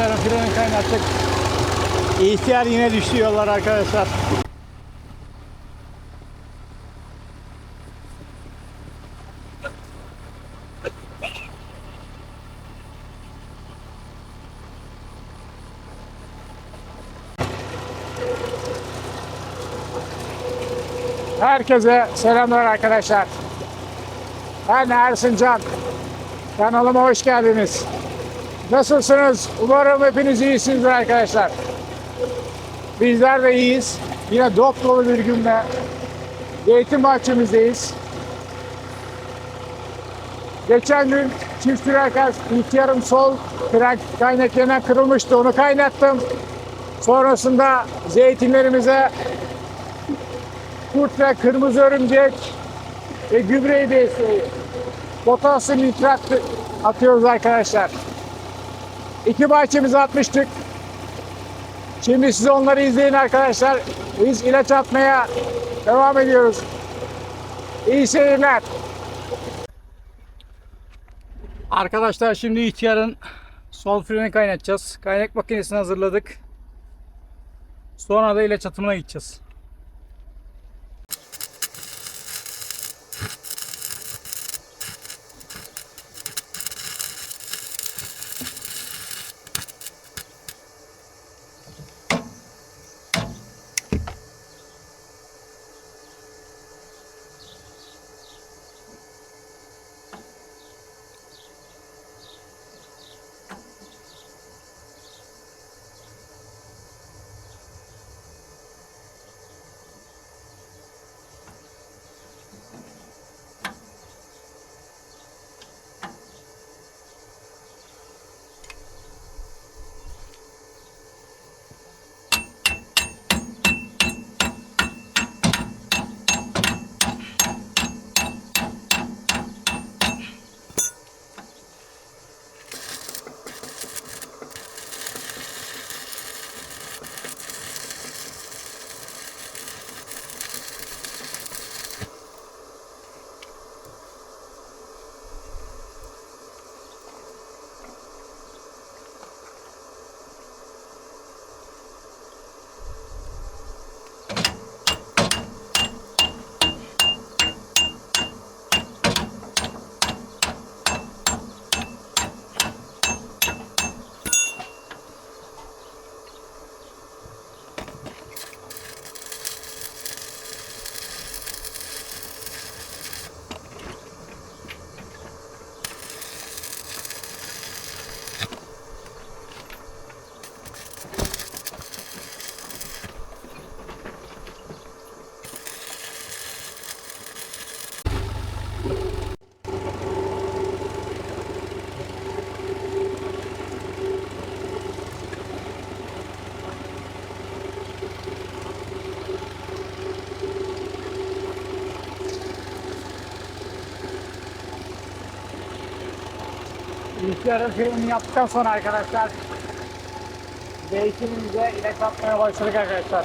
İhtiyarın freni kaynattık. İhtiyar yine düştü yollar arkadaşlar. Herkese selamlar arkadaşlar. Ben Ersin Can. Kanalıma hoş geldiniz. Nasılsınız? Umarım hepiniz iyisinizdir arkadaşlar. Bizler de iyiyiz. Yine dop dolu bir günde zeytin bahçemizdeyiz. Geçen gün çift fren ihtiyarım sol fren kaynaklarına kırılmıştı. Onu kaynattım. Sonrasında zeytinlerimize kurt ve kırmızı örümcek ve gübreyi desteği. Potasyum nitrat atıyoruz arkadaşlar. İki bahçemizi atmıştık. Şimdi siz onları izleyin arkadaşlar. Biz ilaç atmaya devam ediyoruz. İyi seyirler. Arkadaşlar şimdi ihtiyarın sol freni kaynatacağız. Kaynak makinesini hazırladık. Sonra da ilaç atımına gideceğiz. İhtiyarın frenini yaptıktan sonra arkadaşlar zeytinimize ilaç atmaya başladık arkadaşlar.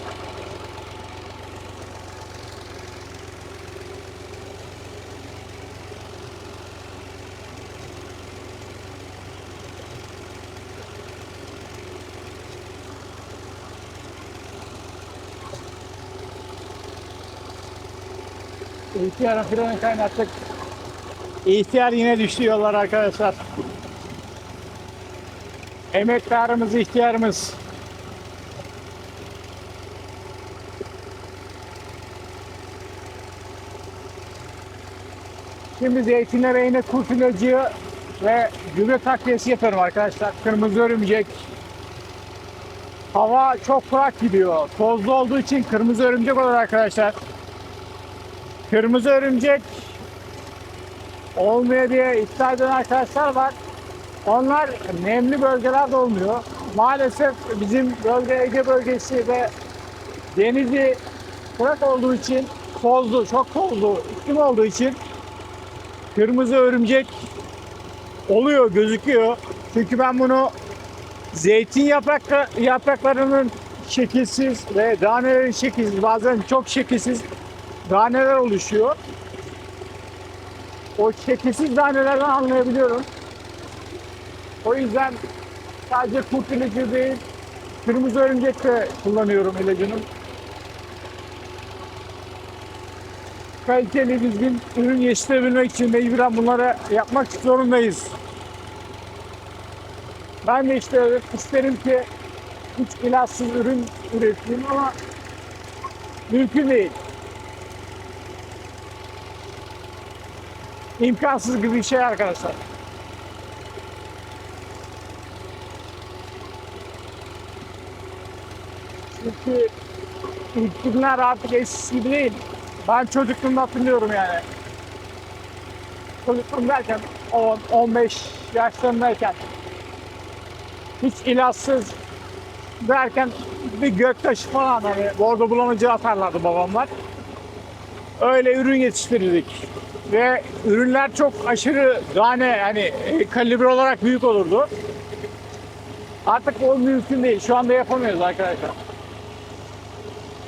İhtiyarın freni kaynattık. İhtiyar yine düştü yollar arkadaşlar. Emektarımız, ihtiyarımız. Şimdi zeytinlere yine kurt ve gübre takviyesi yapıyorum arkadaşlar. Kırmızı örümcek. Hava çok kurak gidiyor. Tozlu olduğu için kırmızı örümcek olur arkadaşlar. Kırmızı örümcek olmuyor diye iddia eden arkadaşlar var. Onlar nemli bölgelerde olmuyor. Maalesef bizim bölge Ege bölgesi ve denizi kurak olduğu için tozlu, çok tozlu iklim olduğu için kırmızı örümcek oluyor, gözüküyor. Çünkü ben bunu zeytin yaprak, yapraklarının şekilsiz ve danelerin şekilsiz, bazen çok şekilsiz daneler oluşuyor. O şekilsiz danelerden anlayabiliyorum. O yüzden sadece kurt ilacı değil, kırmızı örümcek de kullanıyorum ilacının. Kaliteli düzgün ürün yetiştirebilmek için mecburen bunları yapmak zorundayız. Ben de işte isterim ki hiç ilaçsız ürün üreteyim ama mümkün değil. İmkansız gibi bir şey arkadaşlar. İlk ürünler artık eskisi gibi değil. Ben çocukluğumda hatırlıyorum yani. Çocukluğum derken 10, 15 yaşlarındayken hiç ilaçsız derken bir göktaşı falan hani bordo bulamacı atarlardı babamlar. Öyle ürün yetiştirirdik. Ve ürünler çok aşırı tane yani e, kalibre olarak büyük olurdu. Artık o mümkün değil. Şu anda yapamıyoruz arkadaşlar.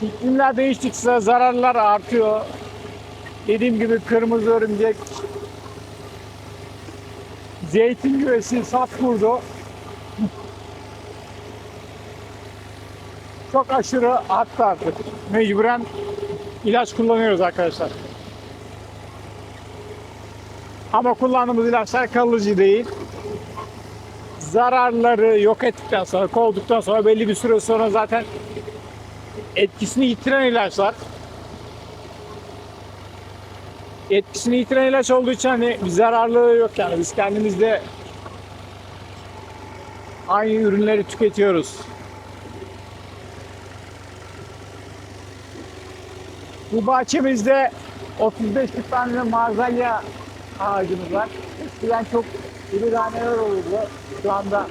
İklimler değiştikçe zararlar artıyor. Dediğim gibi kırmızı örümcek, zeytin güvesi, saf kurdu. Çok aşırı arttı artık. Mecburen ilaç kullanıyoruz arkadaşlar. Ama kullandığımız ilaçlar kalıcı değil. Zararları yok ettikten sonra, kovduktan sonra belli bir süre sonra zaten etkisini yitiren ilaçlar. Etkisini yitiren ilaç olduğu için hani bir zararlığı yok yani biz kendimizde aynı ürünleri tüketiyoruz. Bu bahçemizde 35 tane marzalya ağacımız var. Eskiden çok iri taneler olurdu. Şu anda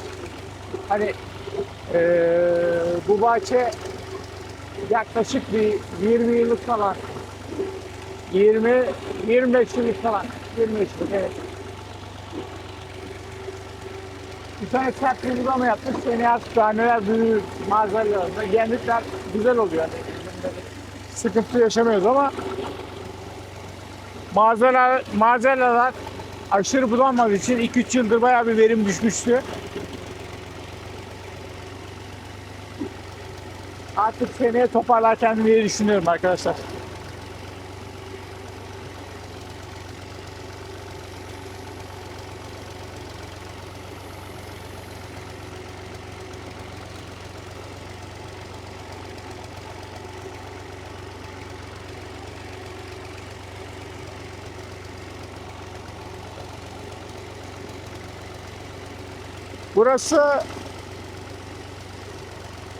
hani eee, bu bahçe yaklaşık bir 20 yıllık falan 20 25 yıllık falan 25 yıllık evet. Bir tane sert bir uygulama yaptık. Seni artık taneler büyür, malzemeler, genlikler güzel oluyor. Yani. Sıkıntı yaşamıyoruz ama malzemeler, malzemeler aşırı bulanmadığı için 2-3 yıldır bayağı bir verim düşmüştü. Artık seneye toparlarken diye düşünüyorum arkadaşlar. Burası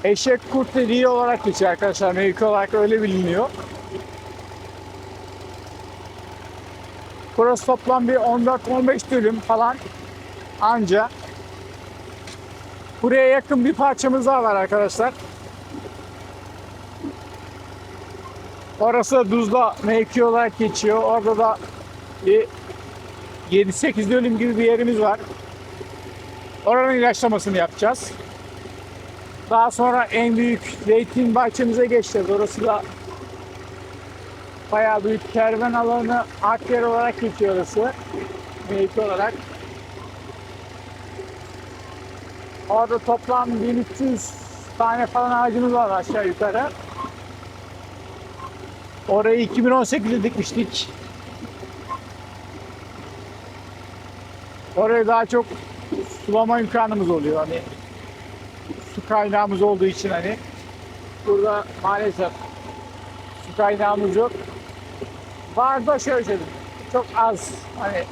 eşek kurt deliği olarak geçiyor arkadaşlar. Mevki olarak öyle biliniyor. Burası toplam bir 14-15 dönüm falan anca. Buraya yakın bir parçamız daha var arkadaşlar. Orası Duzla mevki olarak geçiyor. Orada da bir 7-8 dönüm gibi bir yerimiz var. Oranın ilaçlamasını yapacağız. Daha sonra en büyük zeytin bahçemize geçeceğiz. Orası da bayağı büyük kervan alanı akyer olarak geçiyor orası. Mevki olarak. Orada toplam 1300 tane falan ağacımız var aşağı yukarı. Orayı 2018'de dikmiştik. Oraya daha çok sulama imkanımız oluyor hani su kaynağımız olduğu için hani burada maalesef su kaynağımız yok. Var şöyle söyleyeyim, çok az hani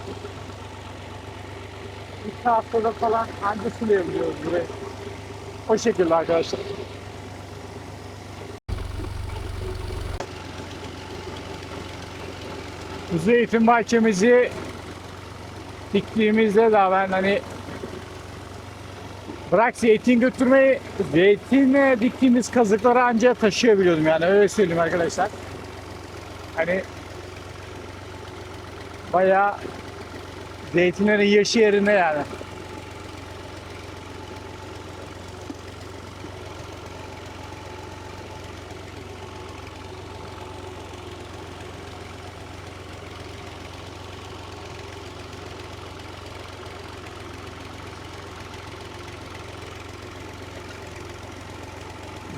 iki haftada falan anca sulayabiliyoruz burayı. O şekilde arkadaşlar. Zeytin bahçemizi diktiğimizde de ben hani bırak zeytin götürmeyi zeytinle diktiğimiz kazıkları ancak taşıyabiliyordum yani öyle söyleyeyim arkadaşlar. Hani bayağı zeytinlerin yaşı yerinde yani.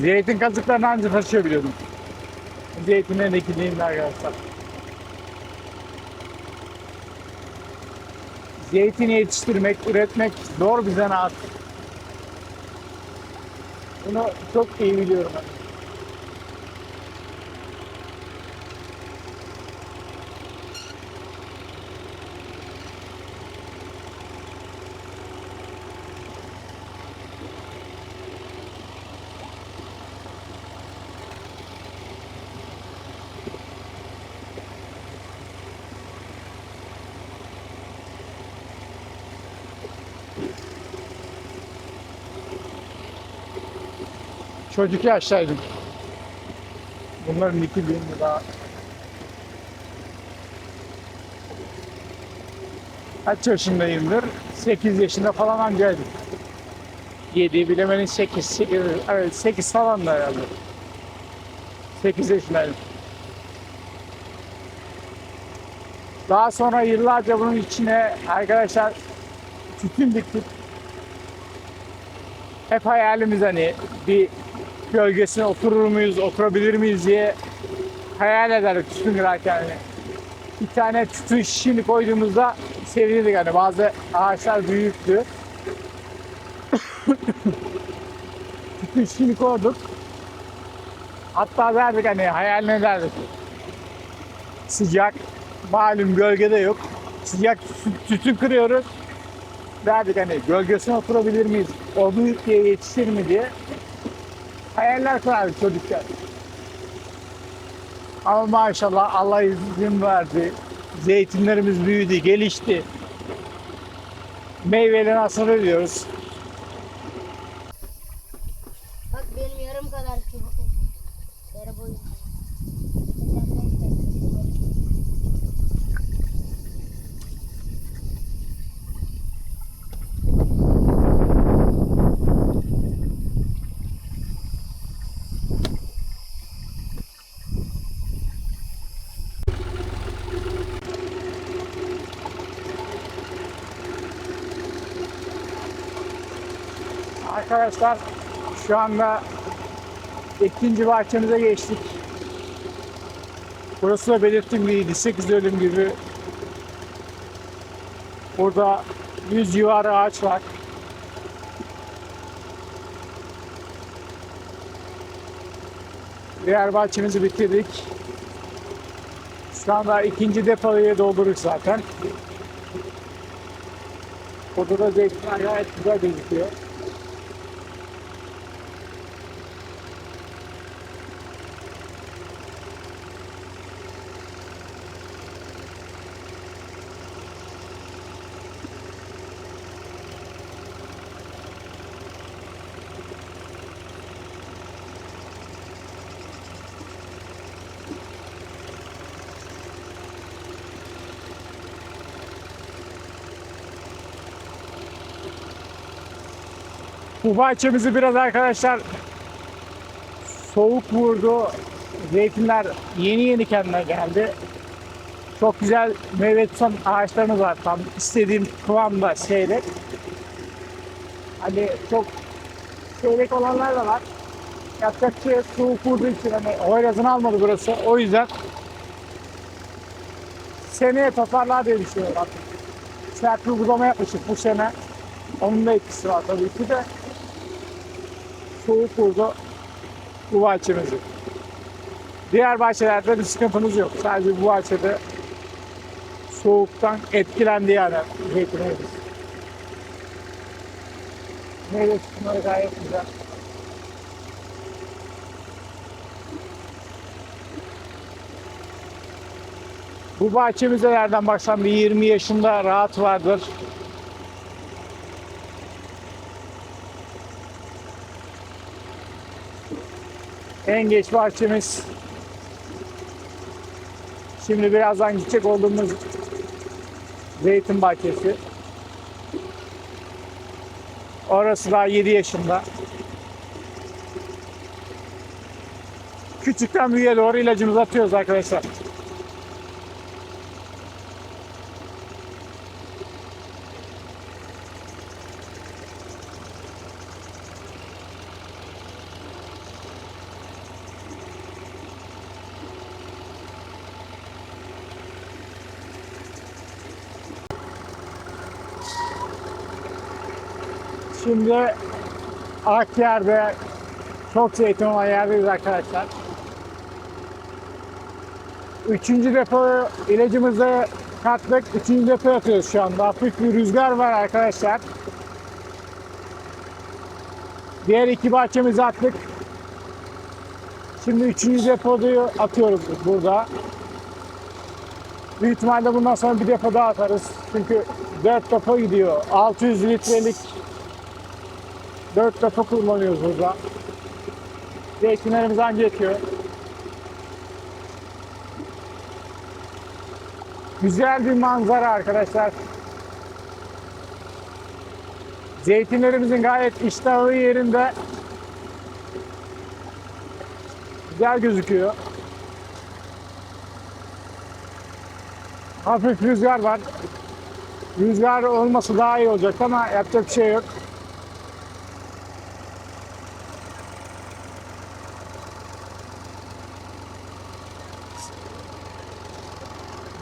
Zeytin kazıklarını anca taşıyabiliyordum. Zeytinlerin ekildiğinde arkadaşlar. Zeytini yetiştirmek, üretmek zor bir zanaat. Bunu çok iyi biliyorum ben. Çocuk yaştaydım. Bunların dikildiğinde daha kaç yaşındayımdır? 8 yaşında falan amcaydım. 7 bilemenin 8, 8, evet 8 falan da herhalde. 8 yaşındaydım. Daha sonra yıllarca bunun içine arkadaşlar tütün diktik. Hep hayalimiz hani bir gölgesine oturur muyuz, oturabilir miyiz diye hayal ederdik tütün kırarken. Hani. Bir tane tütün şişini koyduğumuzda sevinirdik hani bazı ağaçlar büyüktü. tütün şişini koyduk. Hatta derdik hani hayal ederdik. Sıcak, malum gölgede yok. Sıcak tütün- kırıyoruz. Derdik hani gölgesine oturabilir miyiz? O büyük diye yetişir mi diye. Hayaller kurardık çocukken. Ama maşallah Allah izin verdi. Zeytinlerimiz büyüdü, gelişti. Meyveli nasıl ediyoruz? Bak benim yarım kadar çubuk Arkadaşlar şu anda ikinci bahçemize geçtik. Burası da belirttiğim gibi 8 dönüm gibi. Burada 100 civarı ağaç var. Diğer bahçemizi bitirdik. Şu anda ikinci depoyu doldurduk zaten. Burada da zeytinler gayet güzel gözüküyor. Bu bahçemizi biraz arkadaşlar soğuk vurdu. Zeytinler yeni yeni kendine geldi. Çok güzel meyve tutan ağaçlarımız var. Tam istediğim kıvamda seyrek. Hani çok seyrek olanlar da var. Yapacak şey soğuk vurduğu için hani oylazını almadı burası. O yüzden seneye toparlar diye düşünüyorum artık. Sert bir budama yapmıştık bu sene. Onun da etkisi var tabii ki de. Soğuk vurdu bu bahçemizi. Diğer bahçelerde bir sıkıntımız yok. Sadece bu bahçede soğuktan etkilendi yani zeytinimiz. Meyve tutumları gayet güzel. Bu bahçemizde nereden baksan bir 20 yaşında rahat vardır. En geç bahçemiz. Şimdi birazdan gidecek olduğumuz zeytin bahçesi. Orası daha 7 yaşında. Küçükten büyüğe doğru ilacımızı atıyoruz arkadaşlar. Şimdi Akyer'de çok zeytin olan yerdeyiz arkadaşlar. Üçüncü depo ilacımızı kattık. Üçüncü depo atıyoruz şu anda. Hafif bir rüzgar var arkadaşlar. Diğer iki bahçemizi attık. Şimdi üçüncü depoyu atıyoruz burada. Büyük ihtimalle bundan sonra bir depo daha atarız. Çünkü 4 depo gidiyor. 600 litrelik 4 depo kullanıyoruz burada. Zeytinlerimiz anca yetiyor. Güzel bir manzara arkadaşlar. Zeytinlerimizin gayet iştahı yerinde. Güzel gözüküyor. Hafif rüzgar var. Rüzgar olması daha iyi olacak ama yapacak bir şey yok.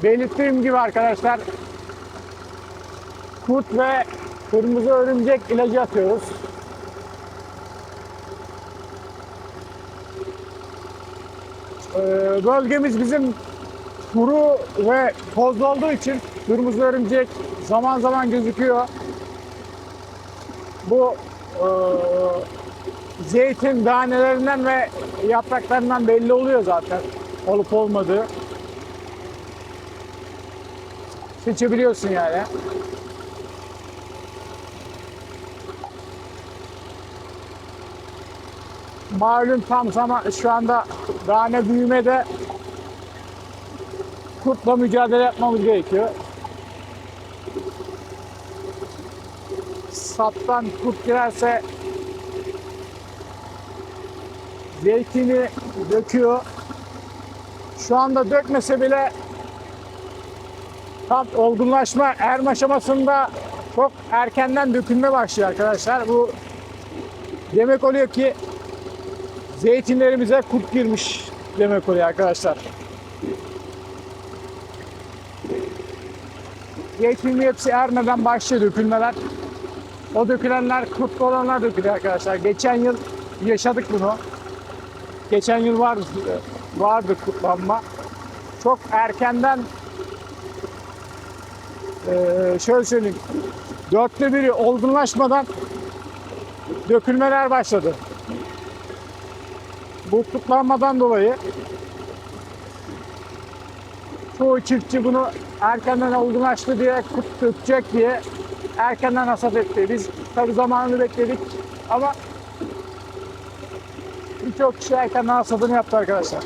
Belirttiğim gibi arkadaşlar kurt ve kırmızı örümcek ilacı atıyoruz. Ee, bölgemiz bizim kuru ve tozlu olduğu için kırmızı örümcek zaman zaman gözüküyor. Bu e, zeytin tanelerinden ve yapraklarından belli oluyor zaten olup olmadığı. Seçebiliyorsun yani. Malum tam zaman şu anda tane büyümede kurtla mücadele yapmamız gerekiyor. Saptan kurt girerse zeytini döküyor. Şu anda dökmese bile tam olgunlaşma erme aşamasında çok erkenden dökülme başlıyor arkadaşlar. Bu demek oluyor ki zeytinlerimize kurt girmiş demek oluyor arkadaşlar. Zeytinin hepsi ermeden başlıyor dökülmeler. O dökülenler kurtlu olanlar dökülüyor arkadaşlar. Geçen yıl yaşadık bunu. Geçen yıl var, vardı kurtlanma. Çok erkenden eee, şöyle söyleyeyim. Dörtte biri olgunlaşmadan dökülmeler başladı. Bu kutlanmadan dolayı çoğu çiftçi bunu erkenden olgunlaştı diye kut diye erkenden hasat etti. Biz tabi zamanını bekledik ama birçok kişi erkenden hasadını yaptı arkadaşlar.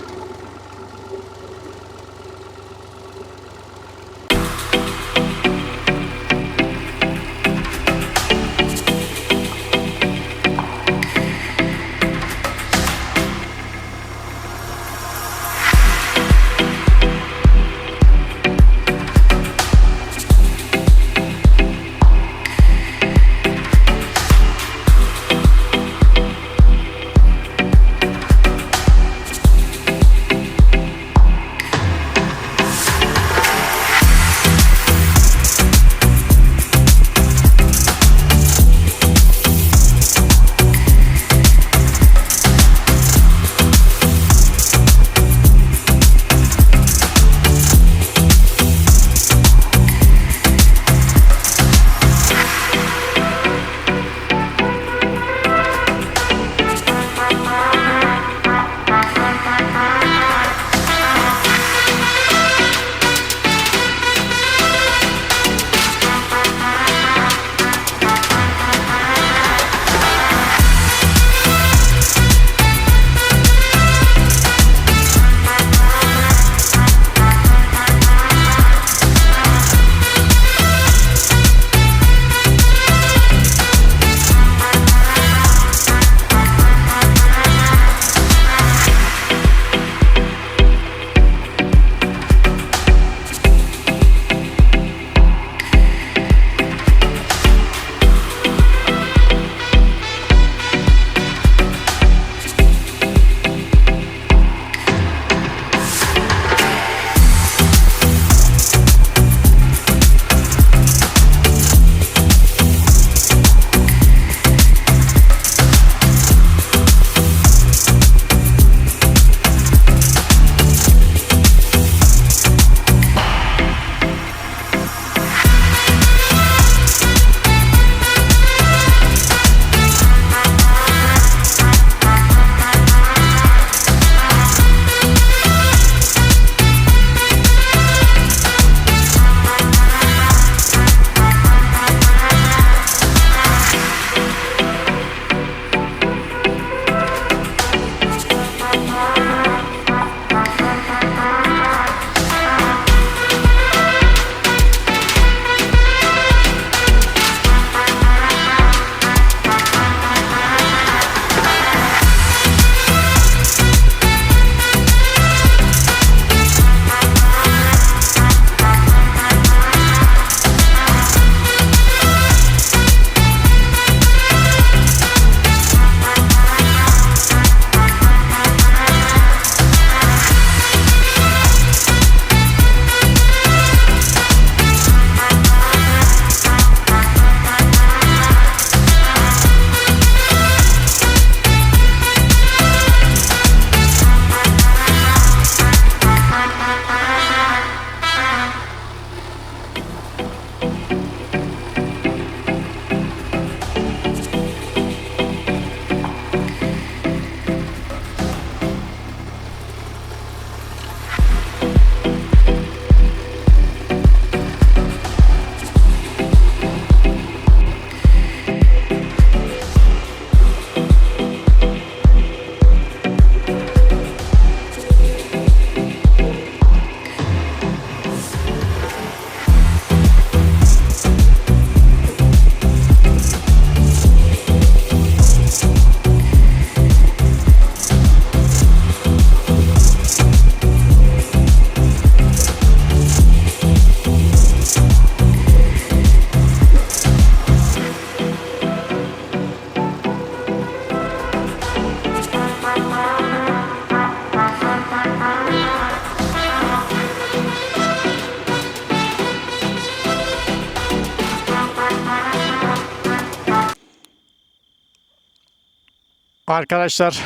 Arkadaşlar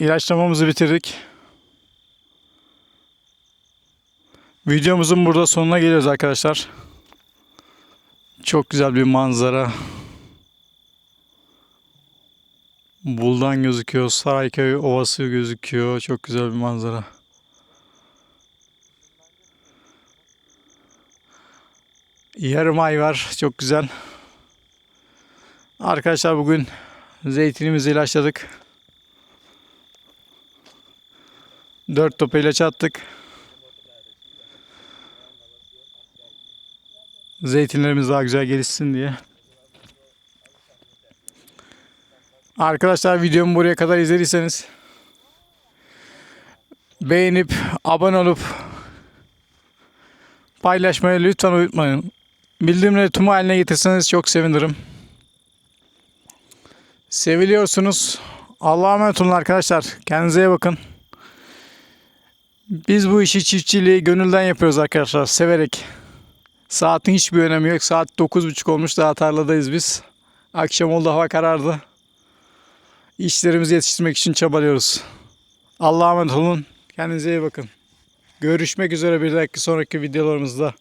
ilaçlamamızı bitirdik. Videomuzun burada sonuna geliyoruz arkadaşlar. Çok güzel bir manzara. Buldan gözüküyor. Sarayköy Ovası gözüküyor. Çok güzel bir manzara. Yarım ay var. Çok güzel. Arkadaşlar bugün zeytinimizi ilaçladık. Dört top ilaç attık. Zeytinlerimiz daha güzel gelişsin diye. Arkadaşlar videomu buraya kadar izlediyseniz beğenip abone olup paylaşmayı lütfen unutmayın. Bildirimleri tüm haline getirseniz çok sevinirim. Seviliyorsunuz. Allah'a emanet olun arkadaşlar. Kendinize iyi bakın. Biz bu işi çiftçiliği gönülden yapıyoruz arkadaşlar. Severek. Saatin hiçbir önemi yok. Saat 9.30 olmuş. Daha tarladayız biz. Akşam oldu hava karardı. İşlerimizi yetiştirmek için çabalıyoruz. Allah'a emanet olun. Kendinize iyi bakın. Görüşmek üzere bir dahaki sonraki videolarımızda.